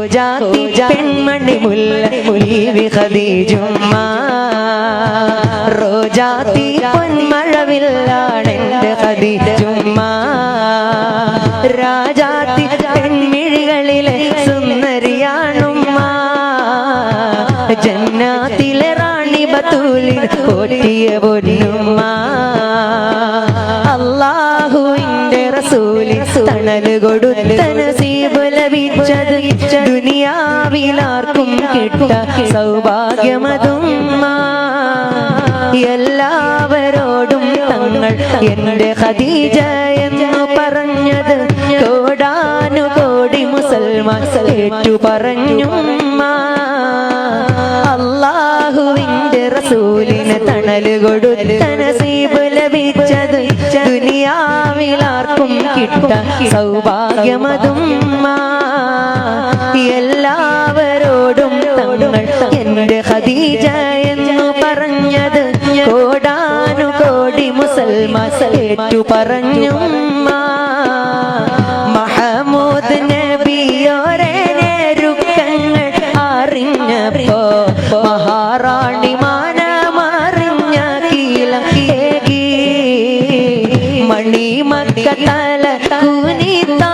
ഹോജാത്തി പെൺമണി മുല്ല ഖദീജുമ്മ. റോജാതി പൊന്മഴവില്ലാണെന്റെ ഖദീജുമ്മ. രാജാതി പെൺമിഴികളിലെ സുന്ദരിയാണുമ്മ. ജന്നാത്തിലെ റാണി ബത്തൂലി പോറ്റിയ പൊന്നുമ്മ. അള്ളാഹുവിന്റെ റസൂലി തണൽ കൊടുത്ത നസീബ് ലഭിച്ചത് ദുനിയാവിലാർക്കും കിട്ട സൗഭാഗ്യമതുമ്മ എല്ലാവരോടും തങ്ങൾ എന്റെ ഖദീജ എന്ന് പറഞ്ഞത് കോടാനുകോടി മുസൽമാൻ ഏറ്റു പറഞ്ഞു അള്ളാഹുവിന്റെ റസൂലിന് തണൽ കൊടുത്ത ലഭിച്ചത് ദുനിയാവിലാർക്കും കിട്ട സൗഭാഗ്യമതും തങ്ങൾ എന്റെ ഖദീജ എന്നു പറഞ്ഞത് കോടാനുകോടി മുസൽമാൻ ഏറ്റു പറഞ്ഞു മഹമൂദ് നബിയോരെ നേരുക്കങ്ങൾ അറിഞ്ഞപ്പോ മഹാറാണി മാനമറിഞ്ഞ കീലി മണി തല കുനിത്താ